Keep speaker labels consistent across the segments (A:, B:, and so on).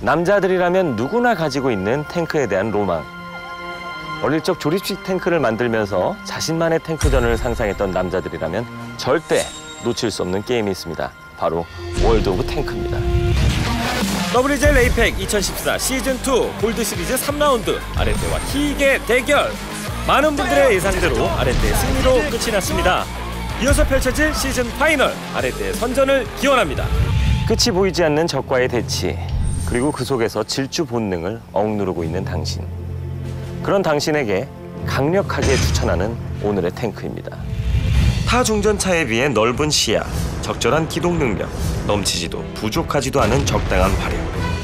A: 남자들이라면 누구나 가지고 있는 탱크에 대한 로망. 어릴 적 조립식 탱크를 만들면서 자신만의 탱크전을 상상했던 남자들이라면 절대 놓칠 수 없는 게임이 있습니다. 바로 월드 오브 탱크입니다. WJ 레이팩 2014 시즌2 골드 시리즈 3라운드 아레테와 희게 대결 많은 분들의 예상대로 아레테의 승리로 끝이 났습니다 이어서 펼쳐질 시즌 파이널 아레테의 선전을 기원합니다 끝이 보이지 않는 적과의 대치 그리고 그 속에서 질주 본능을 억누르고 있는 당신 그런 당신에게 강력하게 추천하는 오늘의 탱크입니다 타 중전차에 비해 넓은 시야, 적절한 기동 능력, 넘치지도 부족하지도 않은 적당한 발열,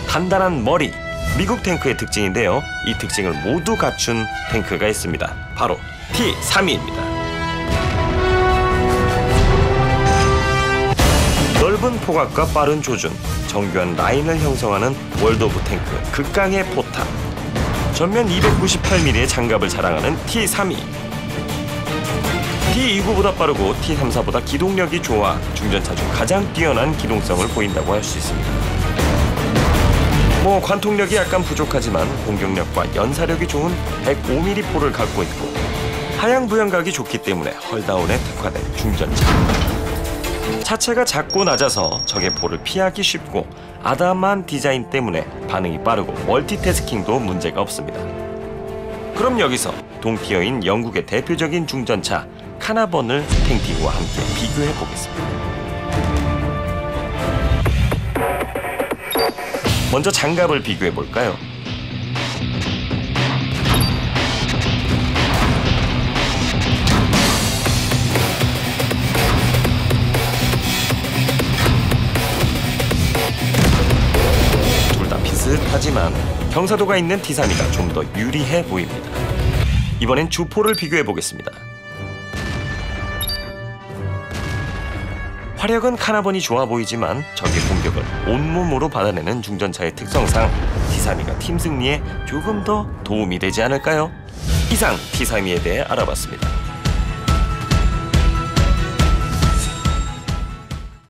A: 단단한 머리, 미국 탱크의 특징인데요. 이 특징을 모두 갖춘 탱크가 있습니다. 바로 T-32입니다. 넓은 포각과 빠른 조준, 정교한 라인을 형성하는 월드 오브 탱크 극강의 포탑. 전면 298mm의 장갑을 자랑하는 T-32. T29보다 빠르고 T34보다 기동력이 좋아 중전차 중 가장 뛰어난 기동성을 보인다고 할 수 있습니다. 뭐 관통력이 약간 부족하지만 공격력과 연사력이 좋은 105mm 포를 갖고 있고 하향 부양각이 좋기 때문에 헐다운에 특화된 중전차. 차체가 작고 낮아서 적의 포를 피하기 쉽고 아담한 디자인 때문에 반응이 빠르고 멀티태스킹도 문제가 없습니다. 그럼 여기서 동티어인 영국의 대표적인 중전차 카나번을 탱티그와 함께 비교해 보겠습니다. 먼저 장갑을 비교해 볼까요? 비슷하지만 경사도가 있는 T32가 좀 더 유리해 보입니다. 이번엔 주포를 비교해 보겠습니다. 화력은 카나번이 좋아 보이지만 적의 공격을 온몸으로 받아내는 중전차의 특성상 T32가 팀 승리에 조금 더 도움이 되지 않을까요? 이상 T32에 대해 알아봤습니다.